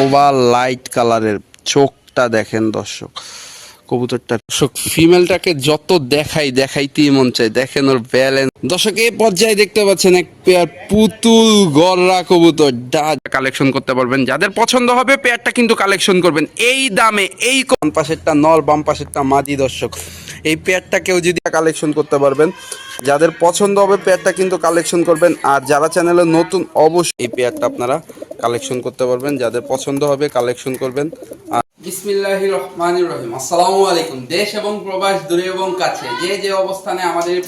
Over light কালারের চোখটা দেখেন দর্শক, কবুতরটা। দর্শক, ফিমেলটাকে যত দেখাই, দেখাইতেই মন চাই দেখেন ওর ব্যালেন্স। দর্শক এই পর্যায়ে দেখতে পাচ্ছেন এক পেয়ার পুতুল গররা কবুতর ডা কালেকশন করতে পারবেন। যাদের পছন্দ হবে পেয়ারটা কিন্তু কালেকশন করবেন। এই দামে, এই কোন পাশেরটা নর বাম পাশেরটা মাদি, দর্শক। এই পেয়ারটা কেউ যদি কালেকশন করতে পারবেন, যাদের পছন্দ হবে পেয়ারটা কিন্তু কালেকশন করবেন, আর যারা চ্যানেলে নতুন, অবশ্যই এই পেয়ারটা আপনারা কালেকশন করতে পারবেন, যাদের পছন্দ হবে কালেকশন করবেন। আর আলাইকুম। দেশ এবং প্রবাস, দূরে এবং কাছে, যে যে অবস্থানে আমাদের এই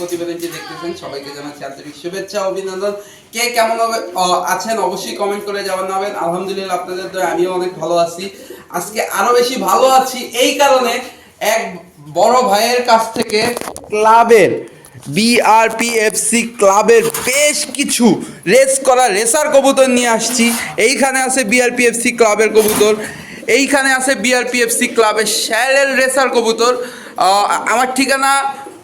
সবাইকে শুভেচ্ছা অভিনন্দন। কে কেমন আছেন অবশ্যই কমেন্ট করে আলহামদুলিল্লাহ, আপনাদের আমিও অনেক ভালো আছি। আজকে আরও বেশি ভালো আছি, এই কারণে এক বড় ভাইয়ের কাছ থেকে ক্লাবের বিআরপিএফসি ক্লাবের বেশ কিছু রেস করা রেসার কবুতর নিয়ে আসছি। এইখানে আছে বিআরপিএফসি ক্লাবের কবুতর। এইখানে আছে বিআরপিএফসি ক্লাবের শ্যারেল রেসার কবুতর। আমার ঠিকানা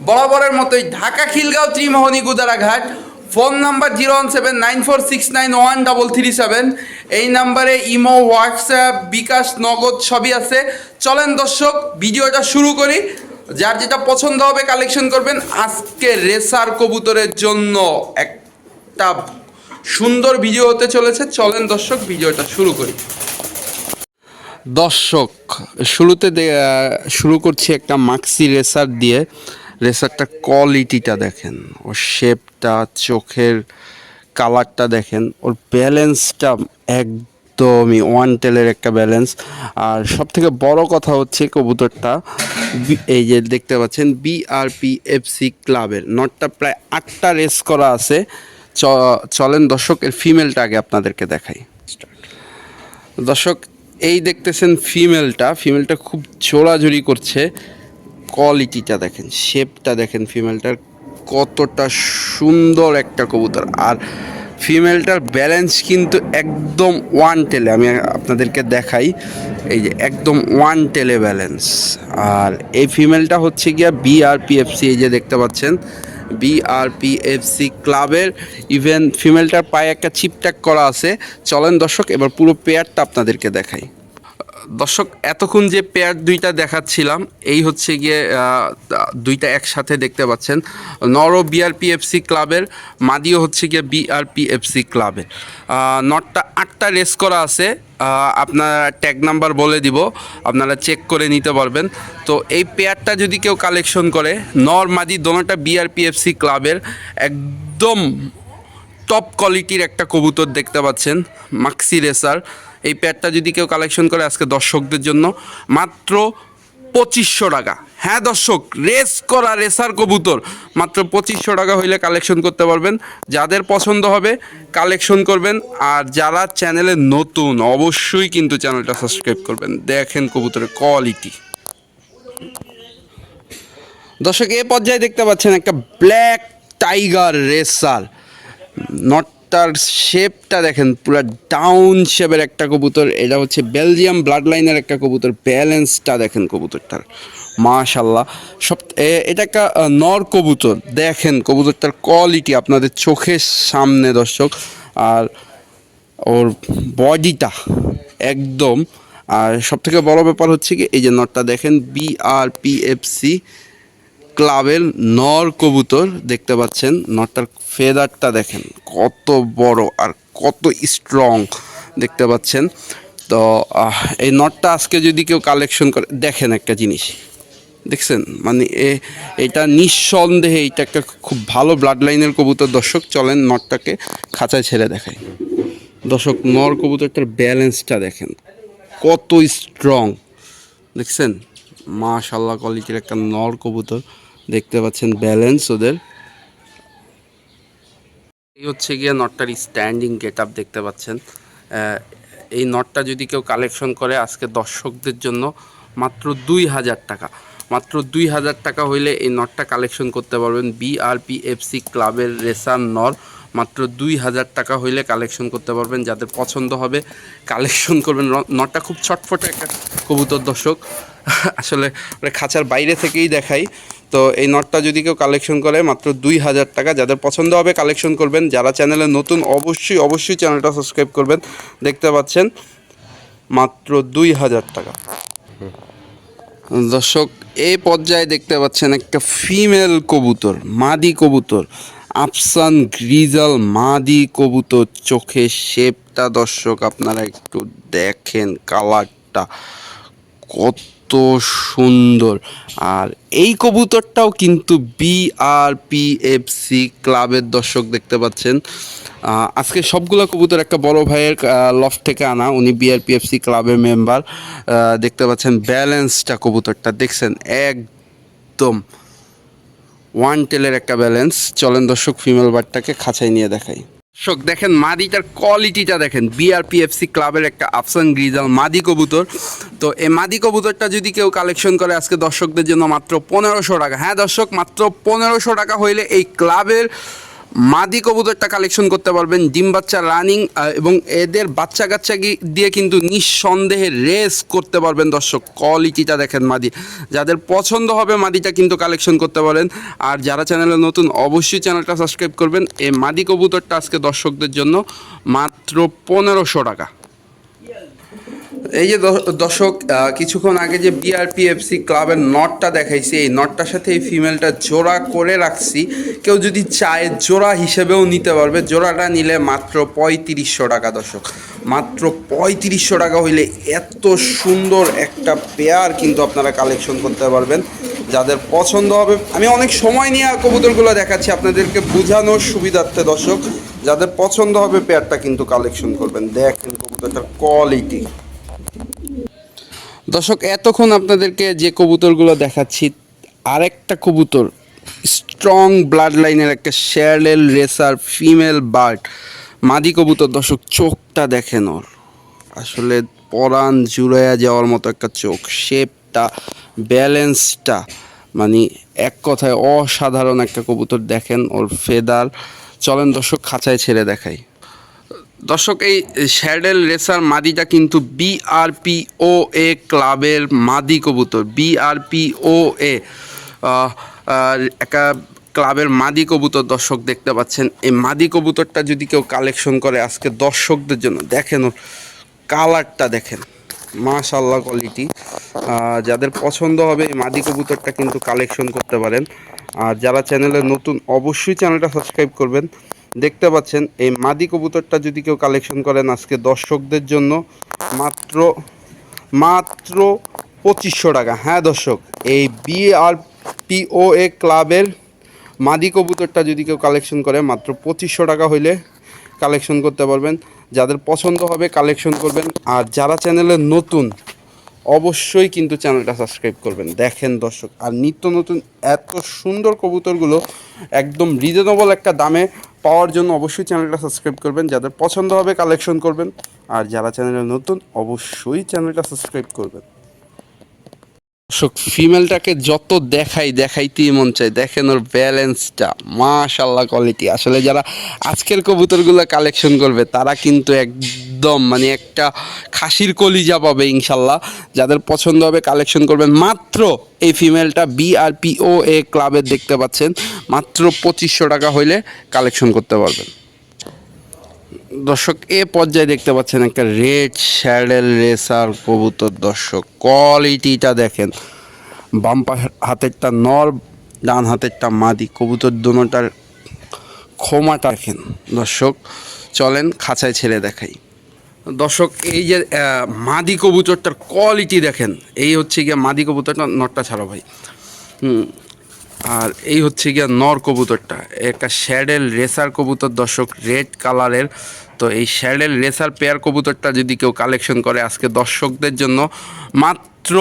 বরাবরের মতোই Dhaka Khilgaon Trimohoni Gudaraghat. Phone number zero one seven nine four six nine one double three seven. এই নাম্বারে ইমো, হোয়াটসঅ্যাপ, বিকাশ, নগদ সবই আছে। চলেন দর্শক, ভিডিওটা শুরু করি। যার যেটা পছন্দ হবে কালেকশন করবেন। আজকে রেসার কবুতরের জন্য একটা সুন্দর ভিডিও হতে চলেছে। চলেন দর্শক, ভিডিওটা শুরু করি। দর্শক, শুরুতে শুরু করছি একটা মাক্সি রেসার দিয়ে। রেসারটা কোয়ালিটিটা দেখেন, ওর শেপটা চোখের কালারটা দেখেন, ওর ব্যালেন্সটা একদমই ওয়ান টেলের একটা ব্যালেন্স আর সব থেকে বড় কথা হচ্ছে কবুতরটা এই যে দেখতে পাচ্ছেন বিআরপি এফসি ক্লাবের নটটা প্রায় আটটা রেস করা আছে। চলেন দর্শক, এর ফিমেলটা আগে আপনাদেরকে দেখাই। দর্শক, এই দেখতেছেন ফিমেলটা ফিমেলটা খুব জোড়াজুড়ি করছে। কোয়ালিটিটা দেখেন শেপটা দেখেন ফিমেলটার কতটা সুন্দর একটা কবুতর। আর ফিমেলটার ব্যালেন্স কিন্তু একদম ওয়ান টেলে আমি আপনাদেরকে দেখাই, এই যে একদম ওয়ান টেলে ব্যালেন্স আর এই ফিমেলটা হচ্ছে গিয়া বিআরপিএফসি এই যে দেখতে পাচ্ছেন বিআরপিএফসি ক্লাবের ইভেন ফিমেলটার পায়ে একটা চিপট্যাক করা আছে। চলেন দর্শক, এবার পুরো পেয়ারটা আপনাদেরকে দেখাই। দর্শক, এতক্ষণ যে পেয়ার দুইটা দেখাচ্ছিলাম, এই হচ্ছে গিয়ে দুইটা একসাথে দেখতে পাচ্ছেন। নর বিআরপিএফসি ক্লাবের, মাদিও হচ্ছে গিয়ে বিআরপিএফসি ক্লাবের। নটটা আটটা রেস করা আছে আপনারা ট্যাগ নাম্বার বলে দিব, আপনারা চেক করে নিতে পারবেন। তো এই পেয়ারটা যদি কেউ কালেকশন করে, নর, মাদি দোনোটা বিআরপিএফসি ক্লাবের একদম টপ কোয়ালিটির একটা কবুতর দেখতে পাচ্ছেন, মাক্সি রেসার এই প্যাডটা যদি কেউ কালেকশন করে আজকে দর্শকদের জন্য, মাত্র পঁচিশশো টাকা। হ্যাঁ দর্শক রেস করা রেসার কবুতর, মাত্র পঁচিশশো টাকা হইলে কালেকশন করতে পারবেন। যাদের পছন্দ হবে কালেকশন করবেন। আর যারা চ্যানেলে নতুন, অবশ্যই কিন্তু চ্যানেলটা সাবস্ক্রাইব করবেন। দেখেন কবুতরের কোয়ালিটি দর্শক, এ পর্যায়ে দেখতে পাচ্ছেন একটা ব্ল্যাক টাইগার রেসার নটটার শেপটা দেখেন, পুরো ডাউন শেপের একটা কবুতর। এটা হচ্ছে বেলজিয়াম ব্লাড লাইনের একটা কবুতর ব্যালেন্সটা দেখেন কবুতরটার। মাশাল্লাহ সব এটা একটা নর কবুতর। দেখেন কবুতরটার কোয়ালিটি আপনাদের চোখের সামনে, দর্শক। আর ওর বডিটা একদম। আর সব থেকে বড় ব্যাপার হচ্ছে কি, এই যে নটটা দেখেন বিআরপিএফসি ক্লাবের নর কবুতর দেখতে পাচ্ছেন নটটার ফেদারটা দেখেন, কত বড় আর কত স্ট্রং দেখতে পাচ্ছেন। তো এই নটটা আজকে যদি কেউ কালেকশন করে, দেখেন একটা জিনিস, দেখছেন? মানে এ, এটা নিঃসন্দেহে এটা একটা খুব ভালো ব্লাড লাইনের কবুতর। দর্শক, চলেন নটটাকে খাঁচায় ছেড়ে দেখায় দর্শক, নর কবুতরটার ব্যালেন্সটা দেখেন, কত স্ট্রং দেখছেন? মাশাল্লাহ কোয়ালিটির একটা নর কবুতর। দেখতে পাচ্ছেন ব্যালেন্স ওদের। এই হচ্ছে গিয়ে নটটার স্ট্যান্ডিং গেট আপ দেখতে পাচ্ছেন। এই নটটা যদি কেউ কালেকশন করে আজকে দর্শকদের জন্য মাত্র দুই হাজার টাকা। মাত্র দুই হাজার টাকা হইলে এই নটটা কালেকশন করতে পারবেন বিআরপিএফসি ক্লাবের রেসার নর। মাত্র দুই হাজার টাকা হইলে কালেকশন করতে পারবেন, যাদের পছন্দ হবে কালেকশন করবেন। নটটা খুব ছটফটে একটা কবুতর দর্শক। আসলে খাঁচার বাইরে থেকেই দেখাই। তো এই নটটা যদি কেউ কালেকশন করে, মাত্র দুই হাজার টাকা। যাদের পছন্দ হবে কালেকশন করবেন, যারা চ্যানেলে নতুন, অবশ্যই অবশ্যই চ্যানেলটা সাবস্ক্রাইব করবেন। দেখতে পাচ্ছেন, মাত্র দুই হাজার টাকা। দর্শক, এই পর্যায়ে দেখতে পাচ্ছেন একটা ফিমেল কবুতর, মাদি কবুতর। আফসান গ্রিজাল মাদি কবুতর চোখে শেপটা দর্শক, আপনারা একটু দেখেন কালারটা কত সুন্দর। আর এই কবুতরটাও কিন্তু বিআরপিএফসি ক্লাবের দর্শক দেখতে পাচ্ছেন। আজকে সবগুলো কবুতর একটা বড় ভাইয়ের লফ থেকে আনা। উনি বিআরপিএফসি ক্লাবের মেম্বার দেখতে পাচ্ছেন ব্যালেন্সটা কবুতরটা। দেখছেন, একদম ওয়ান টেলের একটা ব্যালেন্স। চলেন দর্শক ফিমেল বারটাকে খাঁচাই নিয়ে দেখাই। দর্শক, দেখেন মাদিটার কোয়ালিটিটা দেখেন। বিআরপিএফসি ক্লাবের একটা আফসান গ্রিজাল, মাদি কবুতর। তো এই মাদি কবুতরটা যদি কেউ কালেকশন করে, আজকে দর্শকদের জন্য মাত্র পনেরোশো টাকা। হ্যাঁ দর্শক, মাত্র পনেরোশো টাকা হইলে এই ক্লাবের মাদি কবুতরটা কালেকশন করতে পারবেন, ডিম বাচ্চা রানিং এবং এদের বাচ্চা কাচ্চা দিয়ে কিন্তু নিঃসন্দেহে রেস করতে পারবেন দর্শক কোয়ালিটিটা দেখেন মাদি। যাদের পছন্দ হবে মাদিটা কিন্তু কালেকশন করতে পারেন। আর যারা চ্যানেলে নতুন, অবশ্যই চ্যানেলটা সাবস্ক্রাইব করবেন। এই মাদি কবুতরটা আজকে দর্শকদের জন্য মাত্র পনেরোশো টাকা। এই যে দর্শক কিছুক্ষণ আগে যে বিআরপিএফসি ক্লাবের নটটা দেখাইছি, এই নটটার সাথে এই ফিমেলটা জোড়া করে রাখছি। কেউ যদি চায় জোড়া হিসেবেও নিতে পারবে। জোড়াটা নিলে মাত্র পঁয়ত্রিশশো টাকা, দর্শক। মাত্র পঁয়ত্রিশশো টাকা হইলে এত সুন্দর একটা পেয়ার কিন্তু আপনারা কালেকশন করতে পারবেন। যাদের পছন্দ হবে, আমি অনেক সময় নিয়ে কবুতরগুলো দেখাচ্ছি, আপনাদেরকে বোঝানোর সুবিধার্থে, দর্শক। যাদের পছন্দ হবে পেয়ারটা কিন্তু কালেকশন করবেন। দেখেন কবুতরটার কোয়ালিটি দর্শক, এতক্ষণ আপনাদেরকে যে কবুতরগুলো দেখাচ্ছি, আরেকটা কবুতর স্ট্রং ব্লাড লাইনের একটা শ্যারেল রেসার ফিমেল বার্ড মাদি কবুতর। দর্শক, চোখটা দেখেন ওর। আসলে পরাণ জুড়াইয়া যাওয়ার মতো একটা চোখ শেপটা ব্যালেন্সটা মানে এক কথায় অসাধারণ একটা কবুতর দেখেন ওর ফেদার চলেন দর্শক, খাঁচায় ছেড়ে দেখাই। দর্শক, এই শ্যাডেল রেসার মাদিটা কিন্তু বিআরপিও এ ক্লাবের মাদি কবুতর বিআরপিও এ একটা ক্লাবের মাদি কবুতর দর্শক দেখতে পাচ্ছেন। এই মাদি কবুতরটা যদি কেউ কালেকশন করে আজকে দর্শকদের জন্য, দেখেন ওর কালারটা দেখেন মাশাল্লাহ কোয়ালিটি যাদের পছন্দ হবে এই মাদি কবুতরটা কিন্তু কালেকশন করতে পারেন। আর যারা চ্যানেলে নতুন, অবশ্যই চ্যানেলটা সাবস্ক্রাইব করবেন। দেখতে পাচ্ছেন, এই মাদি কবুতরটা যদি কেউ কালেকশন করেন আজকে দর্শকদের জন্য, মাত্র মাত্র পঁচিশশো টাকা। হ্যাঁ দর্শক, এই বিআরপিওএ ক্লাবের মাদি কবুতরটা যদি কেউ কালেকশন করে, মাত্র পঁচিশশো টাকা হইলে কালেকশন করতে পারবেন। যাদের পছন্দ হবে কালেকশন করবেন। আর যারা চ্যানেলে নতুন অবশ্যই কিন্তু চ্যানেলটা সাবস্ক্রাইব করবেন। দেখেন দর্শক, আর নিত্য নতুন এত সুন্দর কবুতরগুলো একদম রিজনেবল একটা দামে পাওয়ার জন্য অবশ্যই চ্যানেলটা সাবস্ক্রাইব করবেন। যাদের পছন্দ হবে কালেকশন করবেন। আর যারা চ্যানেলে নতুন, অবশ্যই চ্যানেলটা সাবস্ক্রাইব করবেন। ফিমেলটাকে যত দেখাই, দেখাইতেই মন চাই দেখেন ওর ব্যালেন্সটা মাশাল্লাহ কোয়ালিটি আসলে যারা আজকের কবুতরগুলো কালেকশন করবে, তারা কিন্তু একদম মানে একটা খাসির কলিজা পাবে ইনশাল্লাহ যাদের পছন্দ হবে কালেকশন করবেন। মাত্র এই ফিমেলটা বিআরপিও এ ক্লাবের দেখতে পাচ্ছেন। মাত্র পঁচিশশো টাকা হইলে কালেকশন করতে পারবেন। দর্শক, এ পর্যায়ে দেখতে পাচ্ছেন একটা রেড শ্যাডেল রেসার কবুতর। দর্শক, কোয়ালিটিটা দেখেন। বাম পা- হাতেরটা নর ডান হাতেরটা মাদি। কবুতর দুটার ক্ষমাটা দেখেন। দর্শক, চলেন খাঁচায় ছেড়ে দেখাই। দর্শক, এই যে মাদি কবুতরটার কোয়ালিটি দেখেন। এই হচ্ছে গিয়ে মাদি কবুতরটা, নটটা ছাড়ো ভাই। হুম আর এই হচ্ছে গিয়া নর কবুতরটা। একটা শ্যাডেল রেসার কবুতর, দর্শক, রেড কালারের। তো এই শ্যাডেল রেসার পেয়ার কবুতরটা যদি কেউ কালেকশন করে, আজকে দর্শকদের জন্য মাত্র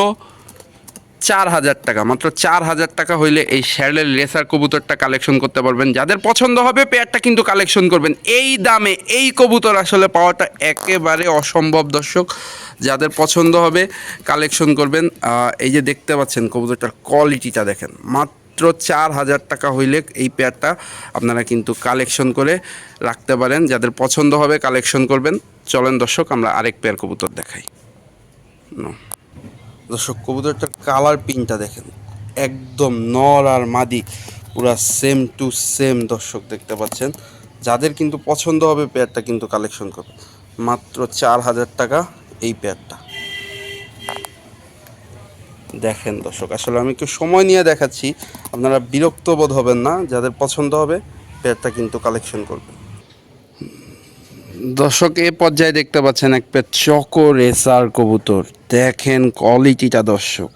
চার হাজার টাকা, মাত্র চার হাজার টাকা হইলে এই শ্যাডেল রেসার কবুতরটা কালেকশন করতে পারবেন। যাদের পছন্দ হবে, পেয়ারটা কিন্তু কালেকশন করবেন। এই দামে এই কবুতর আসলে পাওয়াটা একেবারে অসম্ভব, দর্শক। যাদের পছন্দ হবে, কালেকশন করবেন। এই যে দেখতে পাচ্ছেন কবুতরটার কোয়ালিটিটা দেখেন। মাত্র চার হাজার টাকা হইলে এই পেয়ারটা আপনারা কিন্তু কালেকশন করে রাখতে পারেন। যাদের পছন্দ হবে কালেকশন করবেন। চলেন দর্শক, আমরা আরেক পেয়ার কবুতর দেখাই. দর্শক, কবুতরটার কালার পিনটা দেখেন। একদম নর আর মাদি, পুরা সেম টু সেম দর্শক দেখতে পাচ্ছেন। যাদের কিন্তু পছন্দ হবে পেয়ারটা কিন্তু কালেকশন করবে মাত্র চার হাজার টাকা এই পেয়ারটা দেখেন দর্শক, আসলে আমি একটু সময় নিয়ে দেখাচ্ছি। আপনারা বিরক্ত বোধ হবেন না, যাদের পছন্দ হবে, পেয়ারটা কিন্তু কালেকশন করবেন। দর্শক, এ পর্যায়ে দেখতে পাচ্ছেন এক পেয়ার চকো রেসার কবুতর। দেখেন কোয়ালিটিটা দর্শক।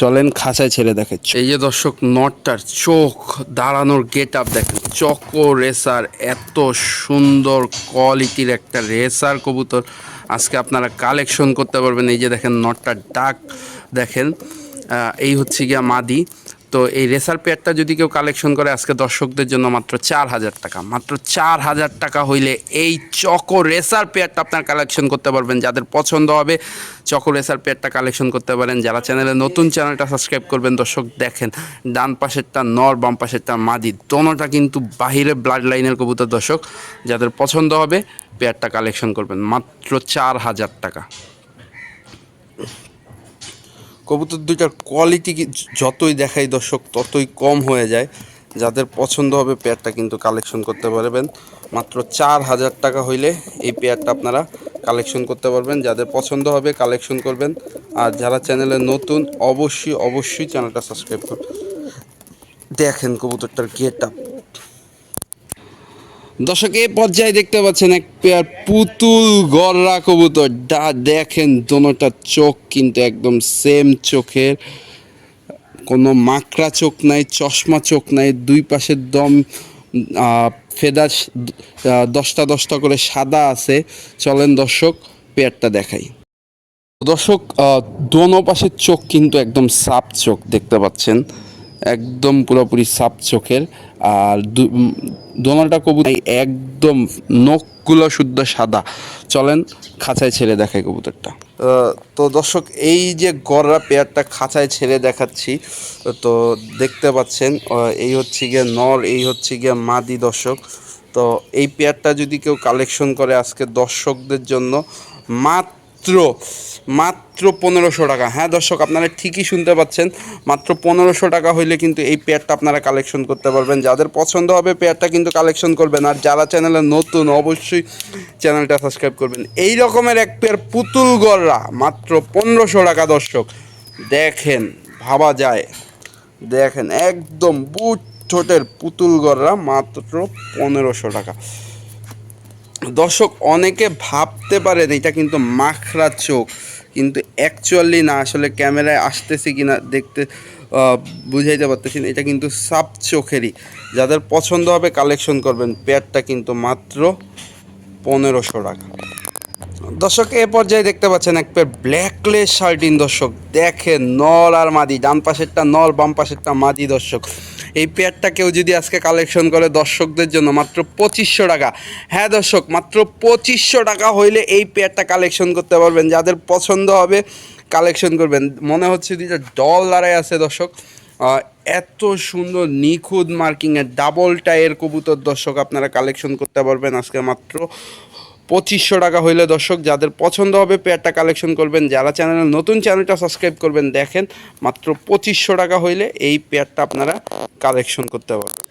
চলেন খাঁচায় ছেড়ে দেখে এই যে দর্শক নটটার চোখ, দাঁড়ানোর গেট আপ দেখেন। চকো রেসার এত সুন্দর কোয়ালিটির একটা রেসার কবুতর। আজকে আপনারা কালেকশন করতে পারবেন। এই যে দেখেন নটটার ডাক দেখেন এই হচ্ছে গিয়া মাদি। তো এই রেসার পেয়ারটা যদি কেউ কালেকশন করে, আজকে দর্শকদের জন্য মাত্র চার হাজার টাকা। মাত্র চার হাজার টাকা হইলে এই চকো রেসার পেয়ারটা আপনার কালেকশন করতে পারবেন। যাদের পছন্দ হবে, চকো রেসার পেয়ারটা কালেকশন করতে পারেন। যারা চ্যানেলে নতুন চ্যানেলটা সাবস্ক্রাইব করবেন, দর্শক দেখেন, ডান পাশেরটা নর, বাম পাশেরটা মাদি। দোনোটা কিন্তু বাহিরে ব্লাড লাইনের কবুতর, দর্শক। যাদের পছন্দ হবে, পেয়ারটা কালেকশন করবেন। মাত্র চার হাজার টাকা। কবুতর দুইটার কোয়ালিটি যতই দেখাই দর্শক, ততই কম হয়ে যায়। যাদের পছন্দ হবে পেয়ারটা কিন্তু কালেকশন করতে পারবেন। মাত্র চার হাজার টাকা হইলে এই পেয়ারটা আপনারা কালেকশন করতে পারবেন। যাদের পছন্দ হবে কালেকশন করবেন। আর যারা চ্যানেলে নতুন, অবশ্যই অবশ্যই চ্যানেলটা সাবস্ক্রাইব করবেন দেখেন কবুতরটার গেট আপ দর্শক এই পর্যায়ে দেখতে পাচ্ছেন এক পেয়ার পুতুল গররা কবুতর। ডা, দেখেন দোনোটা চোখ কিন্তু একদম সেম চোখের। কোনো মাকড়া চোখ নাই, চশমা চোখ নাই, দুই পাশের দম ফেদা দশটা দশটা করে সাদা আছে। চলেন দর্শক পেয়ারটা দেখাই। দর্শক দোনো পাশের চোখ কিন্তু একদম সাপ চোখ দেখতে পাচ্ছেন। একদম পুরোপুরি সাপ চোখের, আর দোনোটা কবুতর একদম নখগুলো শুদ্ধ সাদা। চলেন, খাঁচায় ছেড়ে দেখাই কবুতরটা। তো দর্শক, এই যে গররা পেয়ারটা খাঁচায় ছেড়ে দেখাচ্ছি, তো দেখতে পাচ্ছেন এই হচ্ছে গিয়ে নর, এই হচ্ছে গিয়ে মাদি দর্শক। তো এই পেয়ারটা যদি কেউ কালেকশন করে আজকে দর্শকদের জন্য, মাত্র মাত্র মাত্র পনেরোশো টাকা। হ্যাঁ দর্শক, আপনারা ঠিকই শুনতে পাচ্ছেন। মাত্র পনেরোশো টাকা হইলে কিন্তু এই পেয়ারটা আপনারা কালেকশন করতে পারবেন। যাদের পছন্দ হবে পেয়ারটা কিন্তু কালেকশন করবেন। আর যারা চ্যানেলে নতুন, অবশ্যই চ্যানেলটা সাবস্ক্রাইব করবেন। এই রকমের এক পেয়ার পুতুল গররা, মাত্র পনেরোশো টাকা, দর্শক। দেখেন, ভাবা যায়। দেখেন, একদম বুট ঠোঁটের পুতুল গররা, মাত্র পনেরোশো টাকা। দর্শক অনেকে ভাবতে পারেন এটা কিন্তু মাখরা চোখ, কিন্তু অ্যাকচুয়ালি না, আসলে ক্যামেরায় আসতেছে কি না দেখতে বুঝাইতে পারতেছি না। এটা কিন্তু সাপ চোখেরই। যাদের পছন্দ হবে কালেকশন করবেন পেয়ারটা কিন্তু মাত্র পনেরোশো টাকা। দর্শক, এ পর্যায়ে দেখতে পাচ্ছেন এক পেয়ার ব্ল্যাকলেস শার্টিন দর্শক। দেখে নল আর মাদি, ডান পাশেরটা নল বাম পাশেরটা মাদি দর্শক। এই পেয়ারটা কেউ যদি আজকে কালেকশন করে দর্শকদের জন্য মাত্র পঁচিশশো টাকা। হ্যাঁ দর্শক, মাত্র পঁচিশশো টাকা হইলে এই পেয়ারটা কালেকশন করতে পারবেন। যাদের পছন্দ হবে কালেকশন করবেন। মনে হচ্ছে দুইটা ডল দাঁড়ায় আছে দর্শক। এত সুন্দর নিখুঁত মার্কিংয়ের ডাবল টায়ের কবুতর দর্শক আপনারা কালেকশন করতে পারবেন আজকে মাত্র পঁচিশশো টাকা হইলে দর্শক, যাদের পছন্দ হবে পেয়ারটা কালেকশন করবেন, যারা চ্যানেলে নতুন চ্যানেলটা সাবস্ক্রাইব করবেন, দেখেন মাত্র পঁচিশশো টাকা হইলে এই পেয়ারটা আপনারা কালেকশন করতে পারবেন।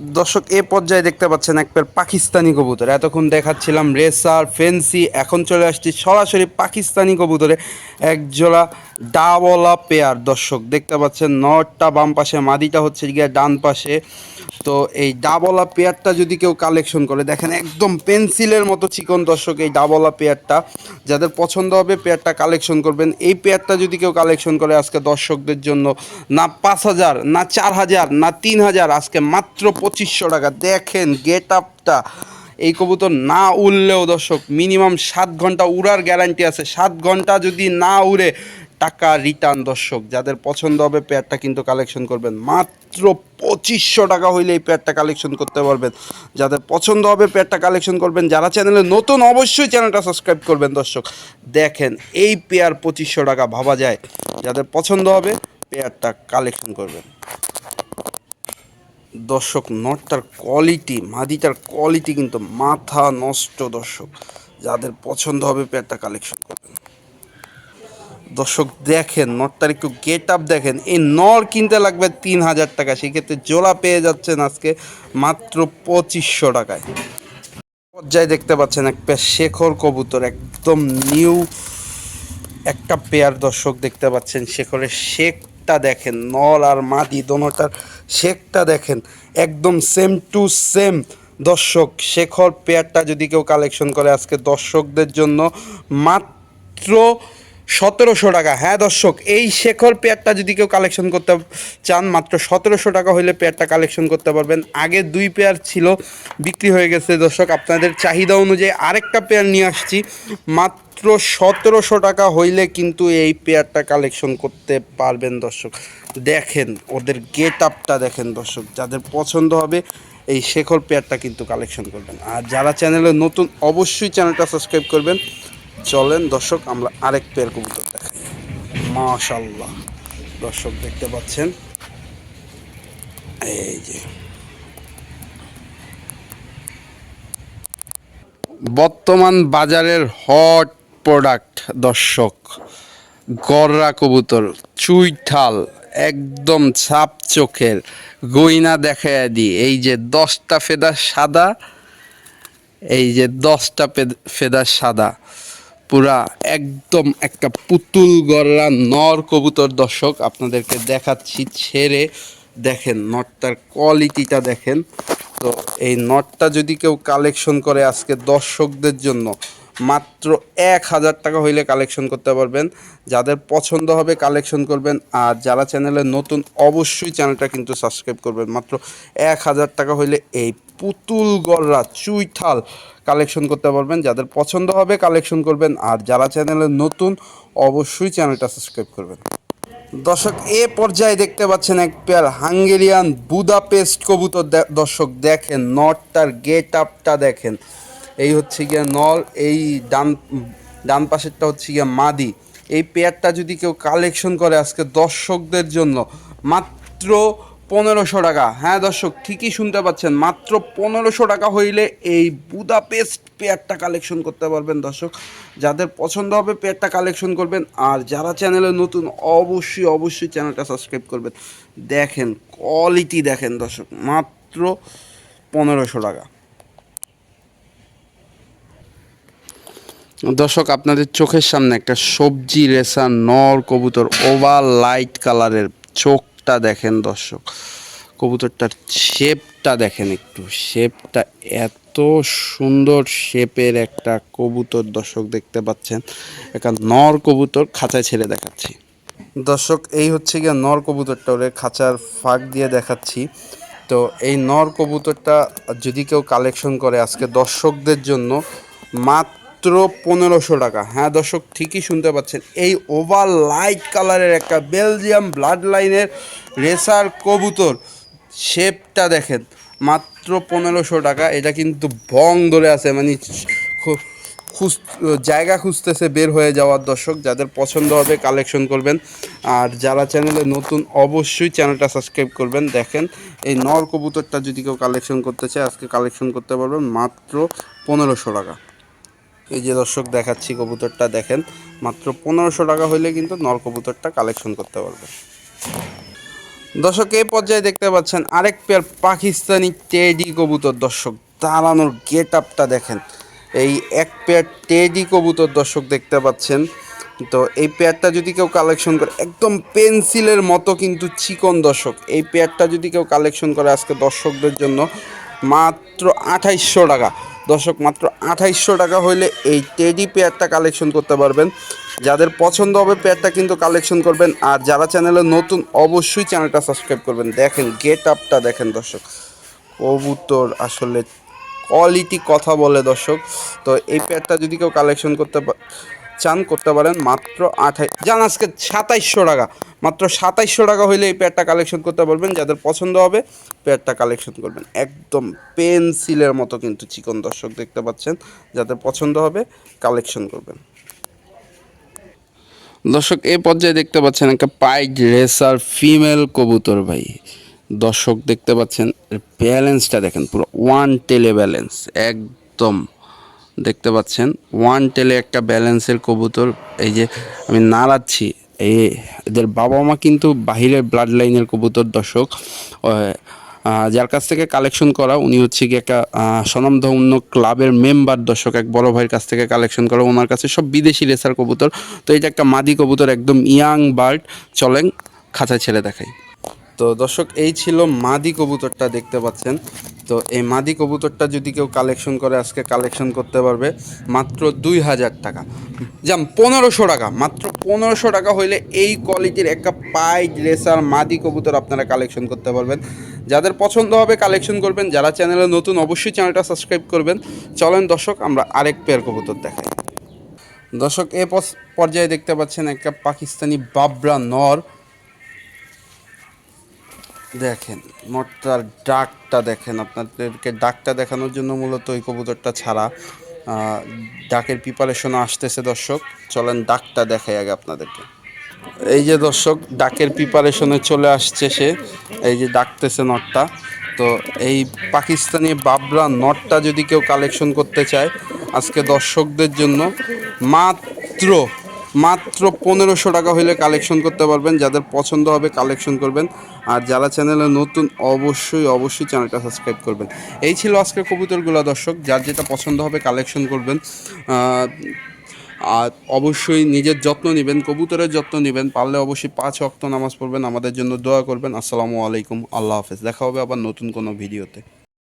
দর্শক, এ পর্যায়ে দেখতে পাচ্ছেন এক পেয়ার পাকিস্তানি কবুতর। এতক্ষণ দেখাচ্ছিলাম রেসার, ফেন্সি, এখন চলে আসছি সরাসরি পাকিস্তানি কবুতরে। এক জোড়া ডাবলা পেয়ার, দর্শক, দেখতে পাচ্ছেন নটটা বাম পাশে, মাদিটা হচ্ছে গিয়ে ডান পাশে। তো এই ডাবলা পেয়ারটা যদি কেউ কালেকশন করে, দেখেন একদম পেন্সিলের মতো চিকন দর্শক এই ডাবলা পেয়ারটা। যাদের পছন্দ হবে পেয়ারটা কালেকশন করবেন। এই পেয়ারটা যদি কেউ কালেকশন করে আজকে দর্শকদের জন্য, না পাঁচ হাজার, না চার হাজার, না তিন হাজার, আজকে মাত্র পঁচিশশো টাকা। দেখেন গেট আপটা এই কবুতর না উড়লেও দর্শক, মিনিমাম সাত ঘণ্টা উড়ার গ্যারান্টি আছে। সাত ঘণ্টা যদি না উড়ে, টাকা রিটার্ন দর্শক। যাদের পছন্দ হবে পেয়ারটা কিন্তু কালেকশন করবেন। মাত্র পঁচিশশো টাকা হইলে এই পেয়ারটা কালেকশন করতে পারবেন। যাদের পছন্দ হবে পেয়ারটা কালেকশন করবেন, যারা চ্যানেলে নতুন অবশ্যই চ্যানেলটা সাবস্ক্রাইব করবেন দর্শক। দেখেন, এই পেয়ার পঁচিশশো টাকা ভাবা যায়। যাদের পছন্দ হবে পেয়ারটা কালেকশন করবেন। দর্শক, নটটার কোয়ালিটি মাদিটার কোয়ালিটি কিন্তু মাথা নষ্ট দর্শক। যাদের পছন্দ হবে পেয়ারটা কালেকশন করবেন। দর্শক, দেখেন, নটটার একটু গেট আপ দেখেন। এই নর কিনতে লাগবে তিন হাজার টাকা। সেক্ষেত্রে জোড়া পেয়ে যাচ্ছেন আজকে মাত্র পঁচিশশো টাকায়। পর্যায়ে দেখতে পাচ্ছেন একটা শেখর কবুতর, একদম নিউ একটা পেয়ার দর্শক দেখতে পাচ্ছেন। শেখরের শেকটা দেখেন, নল আর মাদি দোনোটার শেকটা দেখেন, একদম সেম টু সেম দর্শক, শেখর পেয়ারটা যদি কেউ কালেকশন করে, আজকে দর্শকদের জন্য মাত্র সতেরোশো টাকা। হ্যাঁ দর্শক, এই শেখর পেয়ারটা যদি কেউ কালেকশন করতে চান, মাত্র সতেরোশো টাকা হলে পেয়ারটা কালেকশন করতে পারবেন। আগে দুই পেয়ার ছিল, বিক্রি হয়ে গেছে। দর্শক, আপনাদের চাহিদা অনুযায়ী আরেকটা পেয়ার নিয়ে আসছি। মাত্র সতেরোশো টাকা হইলে কিন্তু এই পেয়ারটা কালেকশন করতে পারবেন, দর্শক। দেখেন, ওদের গেট আপটা দেখেন, দর্শক। যাদের পছন্দ হবে, এই শেখর পেয়ারটা কিন্তু কালেকশন করবেন। আর যারা চ্যানেলে নতুন, অবশ্যই চ্যানেলটা সাবস্ক্রাইব করবেন। চলেন দর্শক, আমরা আরেক পেয়ার কবুতর দেখাই। মাশাল্লাহ দর্শক দেখতে পাচ্ছেন? এই যে। বর্তমান বাজারের হট প্রোডাক্ট, দর্শক, গররা কবুতর, চুইঠাল, একদম ছাপ চোখের গইনা দেখায় দি এই যে দশটা ফেদা সাদা, এই যে দশটা ফেদা সাদা। পুরা একদম একটা পুতুল গররা নর কবুতর দর্শক আপনাদেরকে দেখাচ্ছি, ছেড়ে দেখেন নটটার কোয়ালিটিটা দেখেন। তো এই নটটা যদি কেউ কালেকশন করে আজকে দর্শকদের জন্য, মাত্র এক হাজার টাকা হইলে কালেকশন করতে পারবেন। যাদের পছন্দ হবে কালেকশন করবেন, আর যারা চ্যানেলে নতুন, অবশ্যই চ্যানেলটা কিন্তু সাবস্ক্রাইব করবেন। মাত্র এক হাজার টাকা হইলে এই পুতুল গররা চুইঠাল কালেকশন করতে পারবেন, যাদের পছন্দ হবে কালেকশন করবেন, আর যারা চ্যানেলে নতুন, অবশ্যই চ্যানেলটা সাবস্ক্রাইব করবেন। দর্শক, এ পর্যায়ে দেখতে পাচ্ছেন এক পেয়ার হাঙ্গেরিয়ান বুদাপেস্ট কবুতর দর্শক, দেখেন নটটার গেট আপটা দেখেন। এই হচ্ছে গিয়া নল, এই ডান ডান পাশেরটা হচ্ছে গিয়া মাদি। এই পেয়ারটা যদি কেউ কালেকশন করে আজকে দর্শকদের জন্য, মাত্র পনেরোশো টাকা। হ্যাঁ দর্শক, ঠিকই শুনতে পাচ্ছেন। মাত্র পনেরোশো টাকা হইলে এই বুদাপেস্ট পেয়ারটা কালেকশন করতে পারবেন দর্শক। যাদের পছন্দ হবে পেয়ারটা কালেকশন করবেন, আর যারা চ্যানেলে নতুন, অবশ্যই অবশ্যই চ্যানেলটা সাবস্ক্রাইব করবেন। দেখেন কোয়ালিটি দেখেন দর্শক, মাত্র পনেরোশো টাকা। দর্শক, আপনাদের চোখের সামনে একটা সবজি রেসা নর, কবুতর, ওভার লাইট কালারের চোখটা দেখেন দর্শক। কবুতরটার শেপটা দেখেন একটু। শেপটা এত সুন্দর শেপের একটা কবুতর দর্শক দেখতে পাচ্ছেন। একটা নর কবুতর খাঁচায় ছেড়ে দেখাচ্ছি। দর্শক, এই হচ্ছে গিয়ে নর কবুতরটা ওরে খাঁচার ফাঁক দিয়ে দেখাচ্ছি। তো এই নর কবুতরটা যদি কেউ কালেকশন করে আজকে দর্শকদের জন্য মাত্র পনেরোশো টাকা। হ্যাঁ দর্শক, ঠিকই শুনতে পাচ্ছেন। এই ওভার লাইট কালারের একটা বেলজিয়াম ব্লাড লাইনের রেসার কবুতর শেপটা দেখেন, মাত্র পনেরোশো টাকা। এটা কিন্তু ভং ধরে আছে মানে খুঁজ, জায়গা খুঁজতেছে বের হয়ে যাওয়ার দর্শক, যাদের পছন্দ হবে কালেকশন করবেন। আর যারা চ্যানেলে নতুন, অবশ্যই চ্যানেলটা সাবস্ক্রাইব করবেন। দেখেন, এই নর কবুতরটা যদি কেউ কালেকশন করতে চায়, আজকে কালেকশন করতে পারবেন মাত্র পনেরোশো টাকা। এই যে দর্শক দেখাচ্ছি কবুতরটা, দেখেন, মাত্র পনেরোশো টাকা হইলে কিন্তু নর কবুতরটা কালেকশন করতে পারবেন দর্শক, এই পর্যায়ে দেখতে পাচ্ছেন আরেক পেয়ার পাকিস্তানি টেডি কবুতর দর্শক, দাঁড়ানোর গেট আপটা দেখেন। এই এক পেয়ার টেডি কবুতর দর্শক দেখতে পাচ্ছেন। তো এই পেয়ারটা যদি কেউ কালেকশন করে, একদম পেন্সিলের মতো কিন্তু চিকন দর্শক। এই পেয়ারটা যদি কেউ কালেকশন করে আজকে দর্শকদের জন্য, মাত্র আঠাইশশো টাকা। দর্শক, মাত্র আঠাইশশো টাকা হইলে এই টেডি পেয়ারটা কালেকশন করতে পারবেন। যাদের পছন্দ হবে পেয়ারটা কিন্তু কালেকশন করবেন। আর যারা চ্যানেলে নতুন, অবশ্যই চ্যানেলটা সাবস্ক্রাইব করবেন। দেখেন গেট আপটা দেখেন দর্শক। কবুতর আসলে কোয়ালিটি কথা বলে দর্শক। তো এই পেয়ারটা যদি কেউ কালেকশন করতে চান করতে পারেন মাত্র আঠাই জান আজকে সাতাইশশো টাকা। মাত্র সাতাইশশো টাকা হইলে এই পেয়ারটা কালেকশন করতে পারবেন, যাদের পছন্দ হবে পেয়ারটা কালেকশন করবেন। একদম পেন্সিলের মতো কিন্তু চিকন দর্শক দেখতে পাচ্ছেন, যাদের পছন্দ হবে কালেকশন করবেন। দর্শক এই পর্যায়ে দেখতে পাচ্ছেন একটা পাইড রেসার ফিমেল কবুতর ভাই। দর্শক দেখতে পাচ্ছেন ব্যালেন্সটা দেখেন পুরো ওয়ান টেলে ব্যালেন্স একদম দেখতে পাচ্ছেন। ওয়ান টেলে একটা ব্যালেন্সের কবুতর, এই যে আমি নাড়াচ্ছি এই এদের বাবা মা কিন্তু বাহিরের ব্লাড লাইনের কবুতর দর্শক। যার কাছ থেকে কালেকশন করা, উনি হচ্ছে কি একটা স্বনামধন্য ক্লাবের মেম্বার দর্শক, এক বড় ভাইয়ের কাছ থেকে কালেকশন করা, ওনার কাছে সব বিদেশি রেসার কবুতর। তো এটা একটা মাদি কবুতর, একদম ইয়াং বার্ড চলেন, খাঁচায় ছেড়ে দেখাই। তো দর্শক, এই ছিল মাদি কবুতরটা দেখতে পাচ্ছেন। তো এই মাদি কবুতরটা যদি কেউ কালেকশন করে, আজকে কালেকশন করতে পারবে মাত্র দুই হাজার টাকা। যাম, পনেরোশো টাকা, মাত্র পনেরোশো টাকা হইলে এই কোয়ালিটির একটা পাই রেসার মাদি কবুতর আপনারা কালেকশন করতে পারবেন। যাদের পছন্দ হবে কালেকশন করবেন, যারা চ্যানেলে নতুন, অবশ্যই চ্যানেলটা সাবস্ক্রাইব করবেন। চলেন দর্শক, আমরা আরেক পেয়ার কবুতর দেখাই। দর্শক, এ পর্যায়ে দেখতে পাচ্ছেন একটা পাকিস্তানি বাবরা নর। দেখেন নটটার ডাকটা দেখেন, আপনাদেরকে ডাকটা দেখানোর জন্য মূলত ওই কবুতরটা ছাড়া ডাকের প্রিপারেশনও আসতেছে দর্শক। চলেন ডাকটা দেখাই আগে আপনাদেরকে। এই যে দর্শক, ডাকের প্রিপারেশনে চলে আসছে সে, এই যে ডাকতেছে নটটা। তো এই পাকিস্তানি বাবরা নটটা যদি কেউ কালেকশন করতে চায়, আজকে দর্শকদের জন্য মাত্র মাত্র পনেরোশো টাকা হইলে কালেকশন করতে পারবেন। যাদের পছন্দ হবে কালেকশন করবেন। আর যারা চ্যানেলে নতুন, অবশ্যই অবশ্যই চ্যানেলটা সাবস্ক্রাইব করবেন। এই ছিল আজকের কবুতরগুলো, দর্শক। যার যেটা পছন্দ হবে কালেকশন করবেন। আর অবশ্যই নিজের যত্ন নেবেন, কবুতরের যত্ন নেবেন। পারলে অবশ্যই পাঁচ অক্ত নামাজ পড়বেন। আমাদের জন্য দোয়া করবেন। আসসালামু আলাইকুম। আল্লাহ হাফেজ। দেখা হবে আবার নতুন কোনো ভিডিওতে।